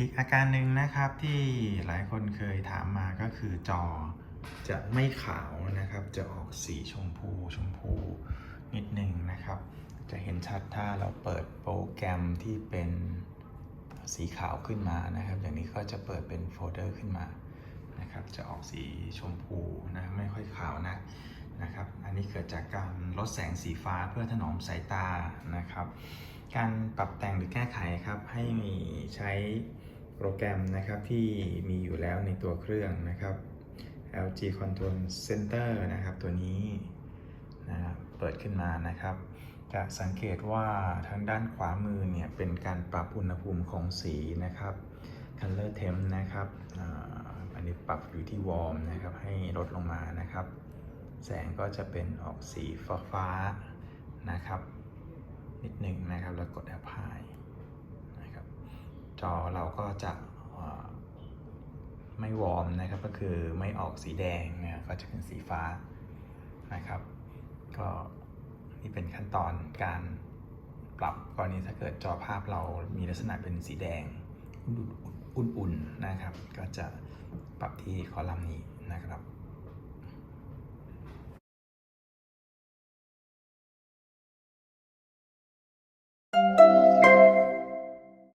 อีกอาการหนึ่งนะครับที่หลายคนเคยถามมาก็คือจอจะไม่ขาวนะครับ จะออกสีชมพูชมพูนิดหนึ่งนะครับ จะเห็นชัดถ้าเราเปิดโปรแกรมที่เป็นสีขาวขึ้นมานะครับ อย่างนี้ก็จะเปิดเป็นโฟลเดอร์ขึ้นมานะครับ จะออกสีชมพูนะไม่ค่อยขาวนะนะครับ อันนี้เกิดจากการลดแสงสีฟ้าเพื่อถนอมสายตานะครับ การปรับแต่งหรือแก้ไขครับให้มีใช้ โปรแกรมนะครับที่มีอยู่แล้วในตัวเครื่องนะครับ LG Control Center นะครับ ตัวนี้นะครับเปิดขึ้นมานะครับ จะสังเกตว่าทางด้านขวามือเนี่ยเป็นการปรับอุณหภูมิของสีนะครับ Color Temp นะครับอันนี้ปรับอยู่ที่ Warm นะครับ ให้ลดลงมานะครับ แสงก็จะเป็นออกสีฟ้าๆนะครับ นิดหนึ่งนะครับแล้วกด apply จอเราก็จะไม่วอร์มนะครับก็คือไม่ออกสีแดงนะก็จะเป็นสีฟ้านะครับ ก็นี่เป็นขั้นตอนการปรับกรณีถ้าเกิดจอภาพเรามีลักษณะเป็นสีแดงอุ่นๆนะครับ ก็จะปรับที่คอลัมน์นี้นะครับ